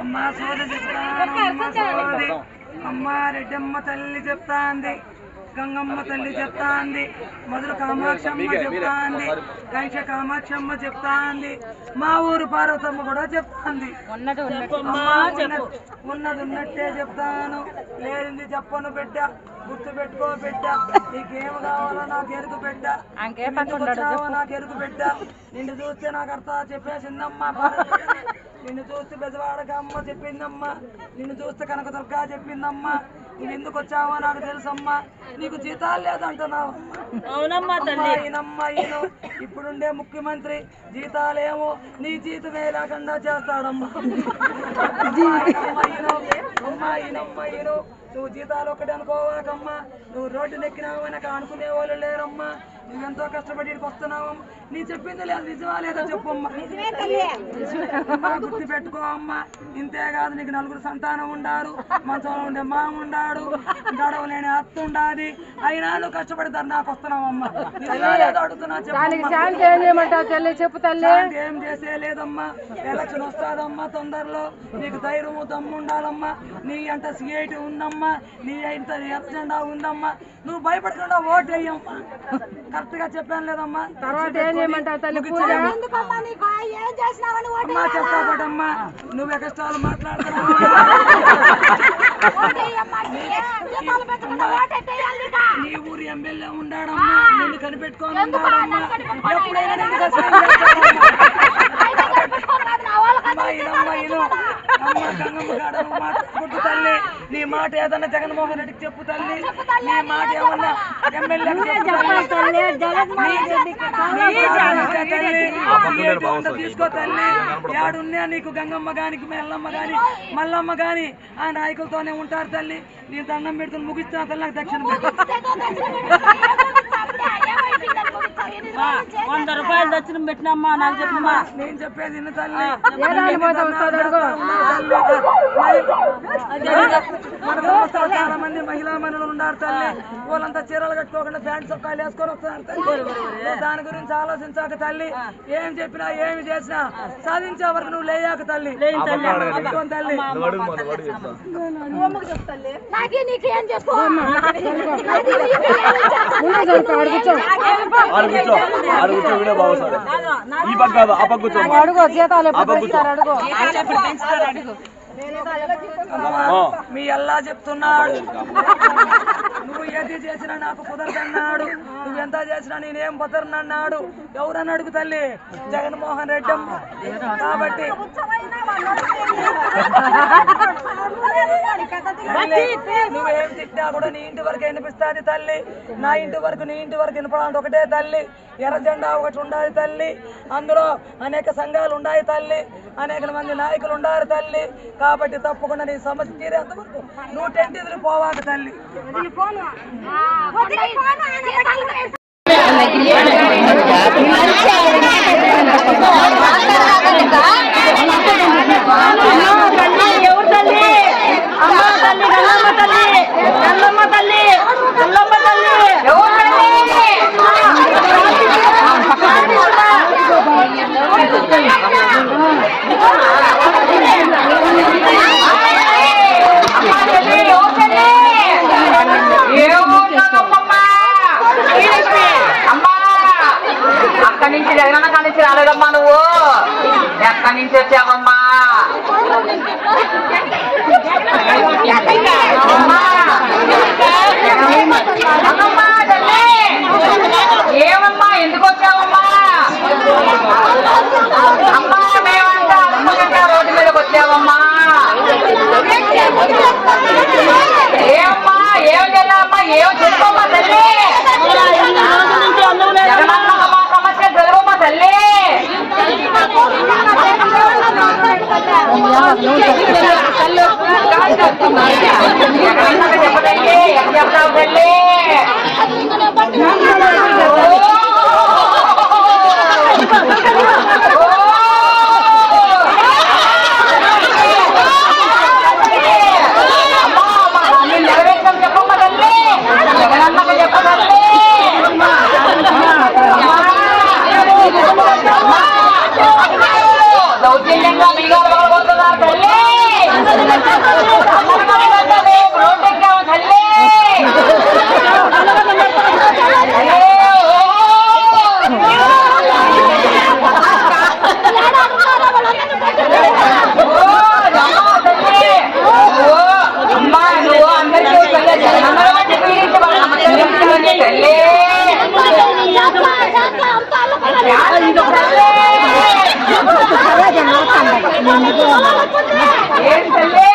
అమ్మ సోద చెప్తాను అమ్మ రెడ్డమ్మ తల్లి చెప్తాంది గంగమ్మ తల్లి చెప్తాంది మొదలు కామాక్షమ్మ చెప్తాంది కంచ కామాక్షమ్మ చెప్తాంది మా ఊరు పార్వతమ్మ కూడా చెప్తాంది ఉన్నది ఉన్నట్టు అమ్మా, ఉన్న- ఉన్నది ఉన్నట్టే చెప్తాను. లేనిది చెప్పను బిడ్డ. గుర్తు పెట్టుకో బిడ్డ. నీకేం కావాలో నాకు ఎరుకు బిడ్డ. నాకు ఎరుకు బిడ్డ. నిన్ను చూస్తే నాకు అర్థం చెప్పేసిందమ్మా. నిన్ను చూస్తే బెజవాడక అమ్మ చెప్పిందమ్మా. నిన్ను చూస్తే కనకదుర్గా చెప్పిందమ్మా. నువ్వు ఎందుకు వచ్చావో నాకు తెలుసమ్మా. నీకు జీతాలు లేదంటున్నావు. అవునమ్మా తల్లి. ఈయనమ్మా ఈయన ఇప్పుడుండే ముఖ్యమంత్రి జీతాలేమో నీ జీతమే లేకుండా చేస్తాడమ్మా. నువ్వు జీతాలు ఒకటి అనుకోవాకమ్మా. నువ్వు రోడ్డు నెక్కినావని అనుకునే వాళ్ళు లేరమ్మా. నువ్వెంతో కష్టపడి వస్తున్నావమ్మా. నీ చెప్పింది లేదు నిజమా లేదా చెప్పమ్మా. అమ్మా గుర్తు పెట్టుకో అమ్మా. ఇంతే కాదు నీకు నలుగురు సంతానం ఉండారు మంచంలో ఉండే మామ ఉండాడు గడవలేని అత్త ఉండాది అయినా నువ్వు కష్టపడతారు నాకు తల్లి చెప్పు తల్లి. శాంతి ఏం చేసే లేదమ్మా ఎలక్షన్ వస్తాదమ్మా తొందరలో. నీకు ధైర్యము దమ్ము ఉండాలమ్మా. నీ అంట సిఐటి ఉందమ్మా. నీ అంత ఎర్ర జెండా ఉందమ్మా. నువ్వు భయపడకుండా ఓటు వేయమ్మా. కరెక్ట్గా చెప్పాను లేదమ్మా. తర్వాత ఏం చేయమంటావు తల్లి? నువ్వే కష్టాలు మాట్లాడుతున్నావు నీ ఊరి ఎమ్మెల్యే ఉండాడమ్మా నిన్ను కనిపెట్టుకొని ఉండాడమ్మా ఎప్పుడైనా నిన్ను చేస్తాడమ్మా. అమ్మా, ఈయనమ్మా, ఈయన. అమ్మ గంగమ్మ గాడ నువ్వు మాట్లాడుకుంటూ తల్లి. నీ మాట ఏదన్నా జగన్మోహన్ రెడ్డికి చెప్పు తల్లి. నీ మాట ఏమన్నా తల్లి. తీసుకో తల్లి. యాడున్నా నీకు గంగమ్మ గానికి మెల్లమ్మ గాని మల్లమ్మ గాని ఆ నాయకులతోనే ఉంటారు తల్లి. నీ దండం పెడుతుని ముగిస్తున్నా తల్లి నాకు దక్షిణ. వంద రూపాయలు దర్శనం పెట్టినమ్మా నాకు చెప్పమ్మా. నేను చెప్పేది చాలా మంది మహిళా మనులు ఉన్నారు తల్లి. వాళ్ళంతా చీరలు కట్టుకోకుండా ప్యాంట్ చొక్కాలు వేసుకొని వస్తున్నారు తల్లి. దాని గురించి ఆలోచించాక తల్లి ఏం చెప్పినా ఏమి చేసినా సాధించే వరకు నువ్వు లేయాక తల్లి. తల్లి నాకే నీకేం చెప్పు? ఈ పక్క కాదు ఆ కూర్చో. మీ అల్లా చెప్తున్నాడు నువ్వు ఏది చేసినా నాకు కుదరదన్నాడు. నువ్వు ఎంత చేసినా నేనేం కుదరనన్నాడు ఎవరని అడుగు తల్లి? జగన్మోహన్ రెడ్డి అమ్మ. కాబట్టి నువ్వేం తిట్టినా కూడా నీ ఇంటి వరకు వినిపిస్తాది తల్లి. నా ఇంటి వరకు నీ ఇంటి వరకు వినపడాలంటే ఒకటే తల్లి. ఎర్ర జెండా ఒకటి ఉండాలి తల్లి. అందులో అనేక సంఘాలు ఉన్నాయి తల్లి. అనేక మంది నాయకులు ఉండాలి తల్లి. కాబట్టి తప్పకుండా నీ సమస్య తీరేంత వరకు నువ్వు టెంట్ ఎదురు పోవాలి తల్లి ఎవరు తల్లి అమ్మ తల్లి గల్లమ్మ తల్లి గల్లమ్మ నుంచి జగనన్న కాడి నుంచి రాలేదమ్మా నువ్వు ఎక్కడి నుంచి వచ్చావమ్మా అమ్మా. ఏం తల్లి